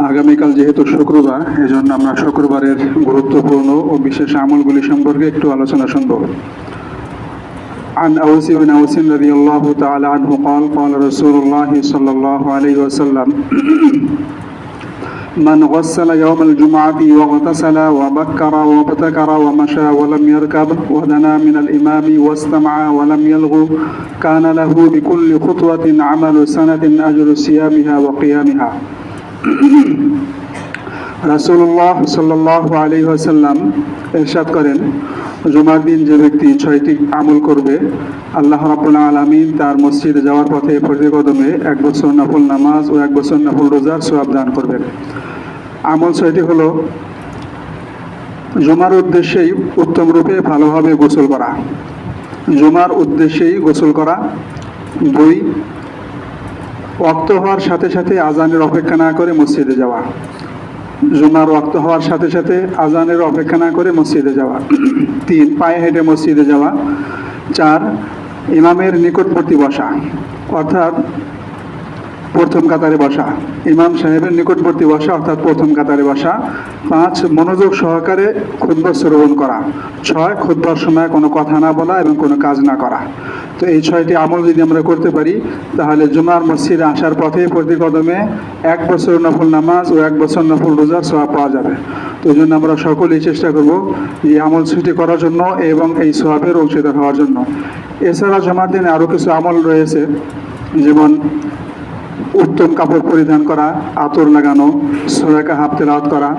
আগামীকাল যেহেতু শুক্রবার এজন্য আমরা শুক্রবারের গুরুত্বপূর্ণ ও বিশেষ আমলগুলি সম্পর্কে একটু আলোচনা শুনব عن أوس بن أوس رضي الله تعالى عنه قال قال رسول الله صلى الله عليه وسلم من غسل يوم الجمعة واغتسل وبكر وابتكر ومشى ولم يركب ودنا من الإمام واستمع ولم يلغو كان له بكل خطوة عمل سنة أجر صيامها وقيامها রাসূলুল্লাহ সাল্লাহ আলী আসাল্লাম এরশাদ করেন, জুমার দিন যে ব্যক্তি ছয়টি আমল করবে, আল্লাহ রাবুল আলমিন তার মসজিদে যাওয়ার পথে প্রতি কদমে এক বছর নফল নামাজ ও এক বছর নফল রোজার সোয়াব দান করবেন। আমল ছয়টি হলো, জুমার উদ্দেশ্যেই উত্তম রূপে ভালোভাবে গোসল করা, জুমার উদ্দেশ্যেই গোসল করা, দুই ওয়াক্ত হওয়ার সাথে সাথে আজানের অপেক্ষা না করে মসজিদে যাওয়া। জুমার রক্ত হওয়ার সাথে সাথে আজানের অপেক্ষা না করে মসজিদে যাওয়া। তিন, পায়ে হেঁটে মসজিদে যাওয়া। চার, ইমামের নিকটবর্তী বসা। অর্থাৎ প্রথম কাতারে বসা। ইমাম সাহেবের নিকটবর্তী বসা, অর্থাৎ প্রথম কাতারে বসা। পাঁচ, মনোযোগ সহকারে খুদ্া শ্রবণ করা। ছয় খুদ্বার সময় কোনো কথা না বলা এবং কোনো কাজ না করা। তো এই ছয়টি আমল যদি আমরা করতে পারি, তাহলে জুমার মসজিদে আসার পথে প্রতি কদমে এক বছর নফল নামাজ ও এক বছর নফল রোজার সোয়াব পাওয়া যাবে। তো এই জন্য আমরা সকলেই চেষ্টা করব এই আমল ছুটি করার জন্য এবং এই সোয়াবের অংশীদার হওয়ার জন্য। এছাড়া জমার দিনে আরও কিছু আমল রয়েছে। যেমন উত্তম কাপড় পরিধান করা, আতর লাগানো সোরাকা হাফ তেলাওয়াত করা,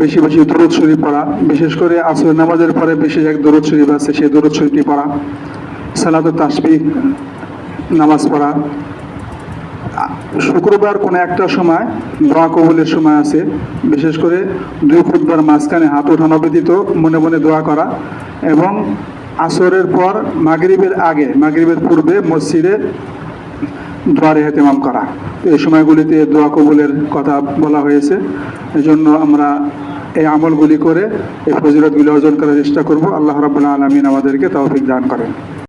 বেশি বেশি দরুদ শরীফ পড়া, বিশেষ করে আসর নামাজের পরে বিশেষ এক দরুদ শরীফ আছে সেই দরুদ শরীফটি পড়া সালাদ তাসবি নামাজ পড়া। শুক্রবার কোনো একটা সময় দোয়া কবুলের সময় আছে, বিশেষ করে দুই ফুটবার মাঝখানে হাত ওঠানো ব্যতীত মনে মনে দোয়া করা এবং আসরের পর মাগরিবের আগে, মাগরিবের পূর্বে মসজিদে দোয়ারে হেতেমাম করা। এই সময়গুলিতে দোয়া কবুলের কথা বলা হয়েছে। এজন্য আমরা এই আমলগুলি করে এই ফজিলতগুলি অর্জন করার চেষ্টা করব। আল্লাহ রাবুল্লাহ আলমিন আমাদেরকে তৌফিক দান করেন।